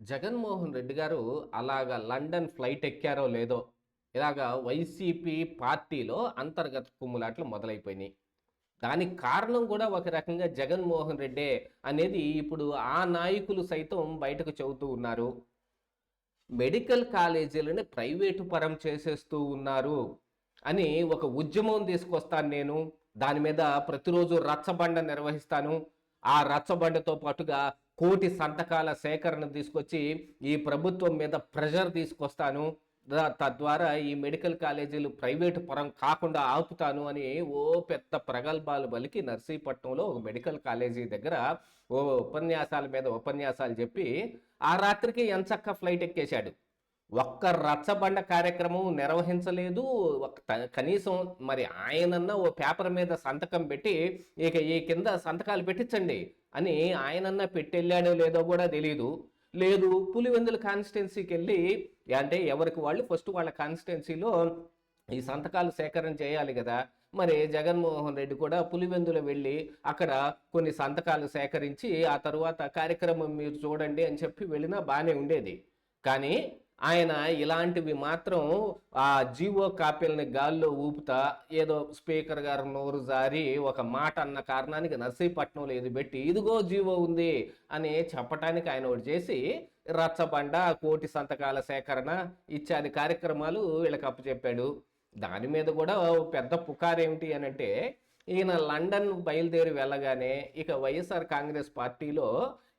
జగన్మోహన్ రెడ్డి గారు అలాగా London flight ఎక్కారో లేదో ఇలాగా వైసీపీ పార్టీలో అంతర్గత కుమ్ములాట్లు మొదలైపోయినాయి. దానికి కారణం కూడా ఒక రకంగా జగన్మోహన్ రెడ్డే అనేది ఇప్పుడు ఆ నాయకులు సైతం బయటకు చెబుతూ ఉన్నారు. మెడికల్ కాలేజీలను ప్రైవేటు పరం చేసేస్తూ ఉన్నారు అని ఒక ఉద్యమం తీసుకొస్తాను నేను. దాని మీద ప్రతిరోజు రచ్చబండ నిర్వహిస్తాను. ఆ రచ్చబండతో పాటుగా కోటి సంతకాల సేకరణ తీసుకొచ్చి ఈ ప్రభుత్వం మీద ప్రెషర్ తీసుకొస్తాను. తద్వారా ఈ మెడికల్ కాలేజీలు ప్రైవేటు పరం కాకుండా ఆపుతాను అని ఓ పెద్ద ప్రగల్భాలు బలికి నర్సీపట్నంలో ఒక మెడికల్ కాలేజీ దగ్గర ఓ ఉపన్యాసాల మీద ఉపన్యాసాలు చెప్పి ఆ రాత్రికి ఎంచక్క ఫ్లైట్ ఎక్కేశాడు. ఒక్క రచ్చబండ కార్యక్రమం నిర్వహించలేదు. ఒక కనీసం మరి ఆయనన్న ఓ పేపర్ మీద సంతకం పెట్టి ఇక ఈ కింద సంతకాలు పెట్టించండి. అని ఆయనన్న పెట్టెళ్ళాడో లేదో కూడా తెలియదు లేదు పులివెందుల కాన్స్టిట్యున్సీకి వెళ్ళి అంటే ఎవరికి వాళ్ళు ఫస్ట్ వాళ్ళ కాన్స్టిట్యున్సీలో ఈ సంతకాలు సేకరణ చేయాలి కదా. మరి జగన్మోహన్ రెడ్డి కూడా పులివెందులు వెళ్ళి అక్కడ కొన్ని సంతకాలు సేకరించి ఆ తర్వాత కార్యక్రమం మీరు చూడండి అని చెప్పి వెళ్ళినా బాగానే ఉండేది. కానీ ఆయన ఇలాంటివి మాత్రం ఆ జీవో కాపీలని గాల్లో ఊపుతా ఏదో స్పీకర్ గారు నోరు జారి ఒక మాట అన్న కారణానికి నర్సీపట్నంలో ఇది పెట్టి ఇదిగో జీవో ఉంది అని చెప్పటానికి ఆయన ఒకటి చేసి రచ్చబండ కోటి సంతకాల సేకరణ ఇత్యాది కార్యక్రమాలు వీళ్ళకి అప్పచెప్పాడు. దాని మీద కూడా పెద్ద పుకారు ఏమిటి అని అంటే ఈయన లండన్ బయలుదేరి వెళ్ళగానే ఇక వైఎస్ఆర్ కాంగ్రెస్ పార్టీలో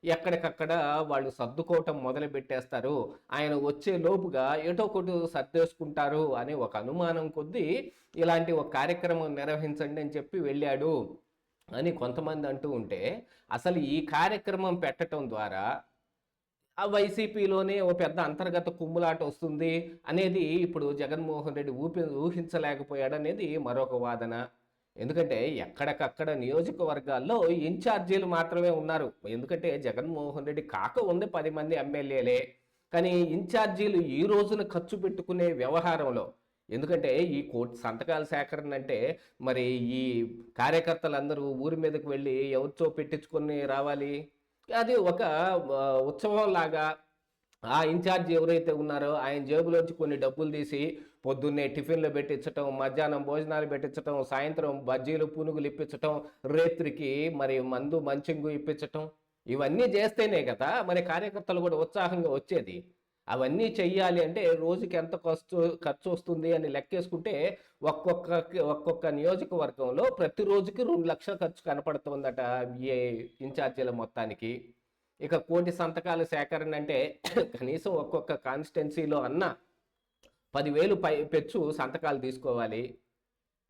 ఎక్కడికక్కడ వాళ్ళు సర్దుకోవటం మొదలు పెట్టేస్తారు ఆయన వచ్చే లోపుగా ఏటో కొట్టు సర్దేసుకుంటారు అనే ఒక అనుమానం కొద్దీ ఇలాంటి ఒక కార్యక్రమం నిర్వహించండి అని చెప్పి వెళ్ళాడు అని కొంతమంది అంటూ ఉంటే అసలు ఈ కార్యక్రమం పెట్టడం ద్వారా ఆ వైసీపీలోనే ఓ పెద్ద అంతర్గత కుమ్ములాట వస్తుంది అనేది ఇప్పుడు జగన్మోహన్ రెడ్డి ఊపి ఊహించలేకపోయాడు అనేది మరొక వాదన. ఎందుకంటే ఎక్కడికక్కడ నియోజకవర్గాల్లో ఇన్ఛార్జీలు మాత్రమే ఉన్నారు. ఎందుకంటే జగన్మోహన్ రెడ్డి కాక ఉంది పది మంది ఎమ్మెల్యేలే. కానీ ఇన్ఛార్జీలు ఈ రోజున ఖర్చు పెట్టుకునే వ్యవహారంలో ఎందుకంటే ఈ కోర్టు సంతకాల సేకరణ అంటే మరి ఈ కార్యకర్తలందరూ ఊరి మీదకి వెళ్ళి ఎవరితో పెట్టించుకొని రావాలి. అది ఒక ఉత్సవం లాగా ఆ ఇన్ఛార్జ్ ఎవరైతే ఉన్నారో ఆయన జేబులోంచి కొన్ని డబ్బులు తీసి పొద్దున్నే టిఫిన్లు పెట్టించటం మధ్యాహ్నం భోజనాలు పెట్టించటం సాయంత్రం బజ్జీలు పునుగులు ఇప్పించటం రేత్రికి మరి మందు మంచింగు ఇప్పించటం ఇవన్నీ చేస్తేనే కదా మరి కార్యకర్తలు కూడా ఉత్సాహంగా వచ్చేది. అవన్నీ చెయ్యాలి అంటే రోజుకి ఎంత ఖర్చు ఖర్చు వస్తుంది అని లెక్కేసుకుంటే ఒక్కొక్క ఒక్కొక్క నియోజకవర్గంలో ప్రతి రోజుకి రెండు లక్షల ఖర్చు కనపడుతుందట ఏ ఇన్ఛార్జీల మొత్తానికి. ఇక కోటి సంతకాల సేకరణ అంటే కనీసం ఒక్కొక్క కాన్స్టిట్యున్సీలో అన్న పదివేలు పై పెచ్చు సంతకాలు తీసుకోవాలి.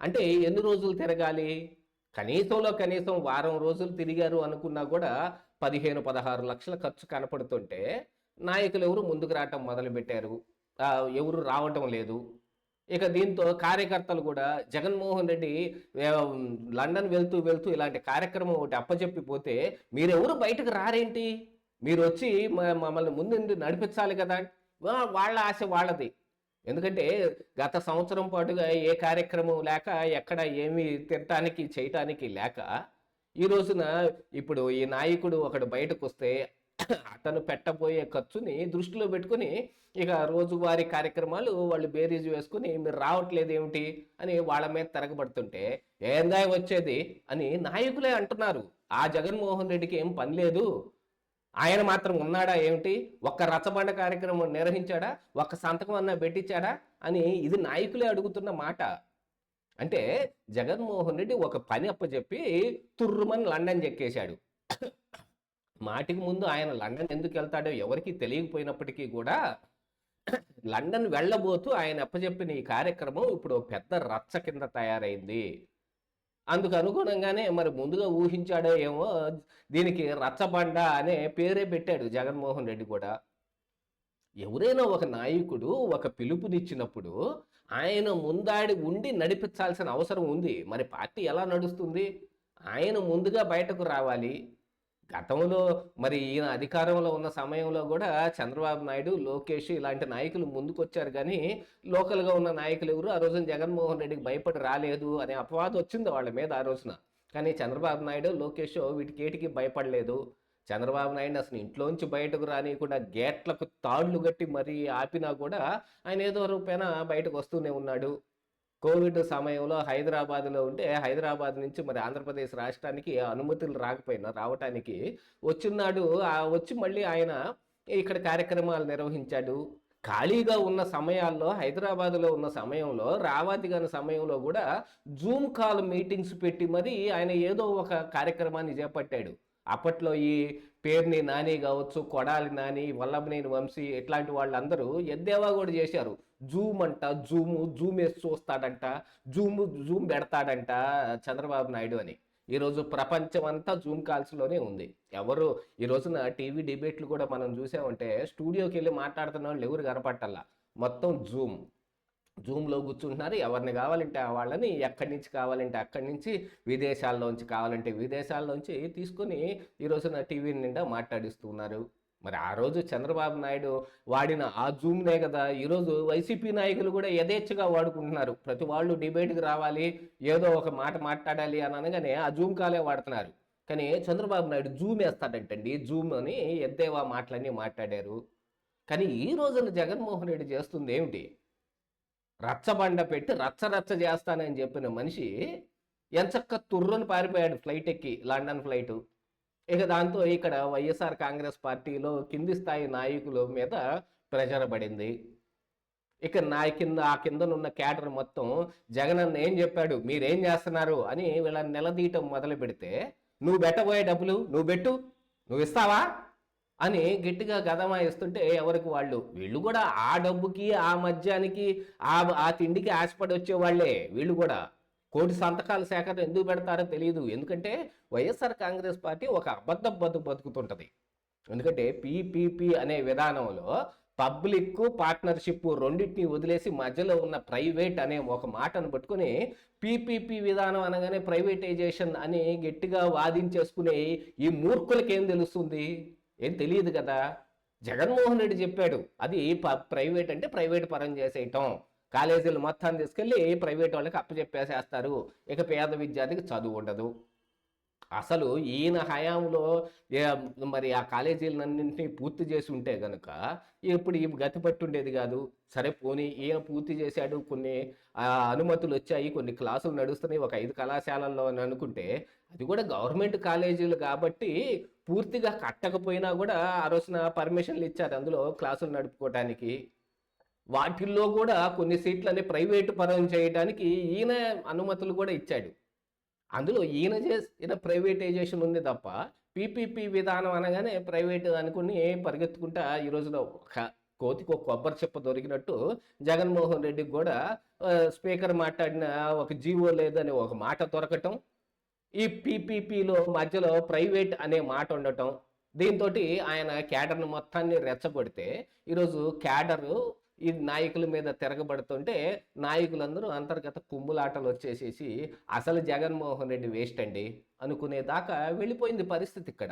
అంటే ఎన్ని రోజులు తిరగాలి? కనీసంలో కనీసం వారం రోజులు తిరిగారు అనుకున్నా కూడా పదిహేను పదహారు లక్షల ఖర్చు కనపడుతుంటే నాయకులు ఎవరు ముందుకు రావటం మొదలుపెట్టారు. ఎవరు రావటం లేదు. ఇక దీంతో కార్యకర్తలు కూడా జగన్మోహన్ రెడ్డి లండన్ వెళ్తూ వెళ్తూ ఇలాంటి కార్యక్రమం ఒకటి అప్పచెప్పిపోతే మీరెవరు బయటకు రారేంటి? మీరు వచ్చి మ- మమ్మల్ని ముందు నడిపించాలి కదా. వాళ్ళ ఆశ వాళ్ళది. ఎందుకంటే గత సంవత్సరం పాటుగా ఏ కార్యక్రమం లేక ఎక్కడ ఏమి తినటానికి చేయటానికి లేక ఈ రోజున ఇప్పుడు ఈ నాయకుడు ఒకడు బయటకు వస్తే అతను పెట్టబోయే ఖర్చుని దృష్టిలో పెట్టుకుని ఇక రోజువారీ కార్యక్రమాలు వాళ్ళు బేరీజ్ వేసుకుని మీరు రావట్లేదు ఏమిటి అని వాళ్ళ మీద తిరగబడుతుంటే ఏందా వచ్చేది అని నాయకులే అంటున్నారు. ఆ జగన్మోహన్ రెడ్డికి ఏం పని లేదు. ఆయన మాత్రం ఉన్నాడా ఏమిటి? ఒక్క రచ్చబండ కార్యక్రమం నిర్వహించాడా? ఒక్క సంతకం అన్నా పెట్టించాడా? అని ఇది నాయకులే అడుగుతున్న మాట. అంటే జగన్మోహన్ రెడ్డి ఒక పని అప్పచెప్పి తుర్రుమని లండన్ చెక్కేశాడు. మాటికి ముందు ఆయన లండన్ ఎందుకు వెళ్తాడో ఎవరికి తెలియకపోయినప్పటికీ కూడా లండన్ వెళ్ళబోతూ ఆయన అప్పచెప్పిన ఈ కార్యక్రమం ఇప్పుడు పెద్ద రచ్చ కింద తయారైంది. అందుకు అనుగుణంగానే మరి ముందుగా ఊహించాడో ఏమో దీనికి రచ్చబండ అనే పేరే పెట్టాడు జగన్మోహన్ రెడ్డి కూడా. ఎవరైనా ఒక నాయకుడు ఒక పిలుపునిచ్చినప్పుడు ఆయన ముందాడి ఉండి నడిపించాల్సిన అవసరం ఉంది. మరి పార్టీ ఎలా నడుస్తుంది? ఆయన ముందుగా బయటకు రావాలి. గతంలో మరి ఈయన అధికారంలో ఉన్న సమయంలో కూడా చంద్రబాబు నాయుడు లోకేష్ ఇలాంటి నాయకులు ముందుకొచ్చారు. కానీ లోకల్గా ఉన్న నాయకులు ఎవరు? ఆ రోజున జగన్మోహన్ రెడ్డికి భయపడి రాలేదు అనే అపవాదం వచ్చింది వాళ్ళ మీద ఆ రోజున. కానీ చంద్రబాబు నాయుడు లోకేష్ వీటికేటికి భయపడలేదు. చంద్రబాబు నాయుడు అసలు ఇంట్లోంచి బయటకు రానియకుండా గేట్లకు తాళ్ళు కట్టి మరీ ఆపినా కూడా ఆయన ఏదో రూపేణ బయటకు వస్తూనే ఉన్నాడు. కోవిడ్ సమయంలో హైదరాబాద్లో ఉంటే హైదరాబాద్ నుంచి మరి ఆంధ్రప్రదేశ్ రాష్ట్రానికి అనుమతులు రాకపోయినా రావటానికి వచ్చినాడు. వచ్చి మళ్ళీ ఆయన ఇక్కడ కార్యక్రమాలు నిర్వహించాడు. ఖాళీగా ఉన్న సమయాల్లో హైదరాబాద్లో ఉన్న సమయంలో రావాతి గాని సమయంలో కూడా జూమ్ కాల్ మీటింగ్స్ పెట్టి మరి ఆయన ఏదో ఒక కార్యక్రమాన్ని చేపట్టాడు. అప్పట్లో ఈ పేర్ని నాని కావచ్చు కొడాలి నాని వల్లభనేని వంశీ ఇట్లాంటి వాళ్ళందరూ ఎద్దేవా కూడా చేశారు. జూమ్ అంట జూము జూమ్ వేసి చూస్తాడంట జూమ్ జూమ్ పెడతాడంట చంద్రబాబు నాయుడు అని. ఈరోజు ప్రపంచం అంతా జూమ్ కాల్స్లోనే ఉంది. ఎవరు ఈ రోజున టీవీ డిబేట్లు కూడా మనం చూసామంటే స్టూడియోకి వెళ్ళి మాట్లాడుతున్న వాళ్ళు ఎవరు కనపట్టాల మొత్తం జూమ్. జూమ్లో కూర్చుంటున్నారు. ఎవరిని కావాలంటే ఆ వాళ్ళని ఎక్కడి నుంచి కావాలంటే అక్కడి నుంచి విదేశాల్లోంచి కావాలంటే విదేశాల్లోంచి తీసుకొని ఈ రోజున టీవీ నిండా మాట్లాడిస్తున్నారు. మరి ఆ రోజు చంద్రబాబు నాయుడు వాడిన ఆ జూమ్నే కదా ఈరోజు వైసీపీ నాయకులు కూడా యథేచ్ఛగా వాడుకుంటున్నారు. ప్రతి వాళ్ళు డిబేట్కి రావాలి ఏదో ఒక మాట మాట్లాడాలి అని అనగానే ఆ జూమ్ కాలే వాడుతున్నారు. కానీ చంద్రబాబు నాయుడు జూమ్ వేస్తాడంటండి. జూమ్ అని ఎద్దేవా మాటలన్నీ మాట్లాడారు. కానీ ఈ రోజున జగన్మోహన్ రెడ్డి చేస్తుంది ఏమిటి? రచ్చబండ పెట్టి రచ్చ రచ్చ చేస్తానని చెప్పిన మనిషి ఎంచక్క తుర్రని పారిపోయాడు ఫ్లైట్ ఎక్కి లండన్ ఫ్లైట్. ఇక దాంతో ఇక్కడ వైఎస్ఆర్ కాంగ్రెస్ పార్టీలో కింది స్థాయి నాయకుల మీద ప్రెషర్ పడింది. ఇక నా కింద ఆ కిందనున్న క్యాటర్ మొత్తం జగన్ అన్న ఏం చెప్పాడు? మీరేం చేస్తున్నారు? అని వీళ్ళని నిలదీయటం మొదలు పెడితే నువ్వు పెట్టబోయే డబ్బులు నువ్వు పెట్టు. నువ్వు ఇస్తావా? అని గట్టిగా గదమాయిస్తుంటే ఎవరికి వాళ్ళు? వీళ్ళు కూడా ఆ డబ్బుకి ఆ మద్యానికి ఆ ఆ తిండికి ఆశపడి వచ్చేవాళ్ళే వీళ్ళు కూడా. కోటి సంతకాల సేకరణ ఎందుకు పెడతారో తెలియదు ఎందుకంటే వైఎస్ఆర్ కాంగ్రెస్ పార్టీ ఒక అబద్ధ బతుకు బతుకుతుంటుంది. ఎందుకంటే పీపీపీ అనే విధానంలో పబ్లిక్ పార్ట్నర్షిప్ రెండింటిని వదిలేసి మధ్యలో ఉన్న ప్రైవేట్ అనే ఒక మాటను పట్టుకుని పీపీపీ విధానం అనగానే ప్రైవేటైజేషన్ అని గట్టిగా వాదించేసుకునే ఈ మూర్ఖులకేం తెలుస్తుంది? ఏం తెలియదు కదా? జగన్మోహన్ రెడ్డి చెప్పాడు అది ప- ప్రైవేట్ అంటే ప్రైవేట్ పరం చేసేయటం. కాలేజీలు మొత్తాన్ని తీసుకెళ్ళి ప్రైవేట్ వాళ్ళకి అప్పచెప్పేసేస్తారు. ఇక పేద విద్యార్థికి చదువు ఉండదు. అసలు ఈయన హయాంలో మరి ఆ కాలేజీలన్నింటినీ పూర్తి చేసి ఉంటే కనుక ఇప్పుడు ఈ గతి పట్టుండేది కాదు. సరే పోనీ ఈయన పూర్తి చేశాడు. కొన్ని అనుమతులు వచ్చాయి కొన్ని క్లాసులు నడుస్తున్నాయి. ఒక ఐదు కళాశాలల్లో అని అనుకుంటే అది కూడా గవర్నమెంట్ కాలేజీలు కాబట్టి పూర్తిగా కట్టకపోయినా కూడా ఆ రోజున పర్మిషన్లు ఇచ్చారు అందులో క్లాసులు నడుపుకోవడానికి వాటిల్లో కూడా కొన్ని సీట్లని ప్రైవేటు పరం చేయడానికి ఈయన అనుమతులు కూడా ఇచ్చాడు. అందులో ఈయన చేసిన ప్రైవేటైజేషన్ ఉంది తప్ప పీపీపీ విధానం అనగానే ప్రైవేట్ అనుకుని పరిగెత్తుకుంటా ఈ రోజున ఒక కోతికి ఒక కొబ్బరి చెప్ప దొరికినట్టు జగన్మోహన్ రెడ్డికి కూడా స్పీకర్ మాట్లాడిన ఒక జీవో లేదని ఒక మాట దొరకటం ఈ పీపీపీలో మధ్యలో ప్రైవేట్ అనే మాట ఉండటం దీంతో ఆయన క్యాడర్ను మొత్తాన్ని రెచ్చగొడితే ఈరోజు క్యాడరు ఈ నాయకుల మీద తిరగబడుతుంటే నాయకులందరూ అంతర్గత కుమ్ములాటలు వచ్చేసేసి అసలు జగన్మోహన్ రెడ్డి వేస్ట్ అండి అనుకునేదాకా వెళ్ళిపోయింది పరిస్థితి ఇక్కడ.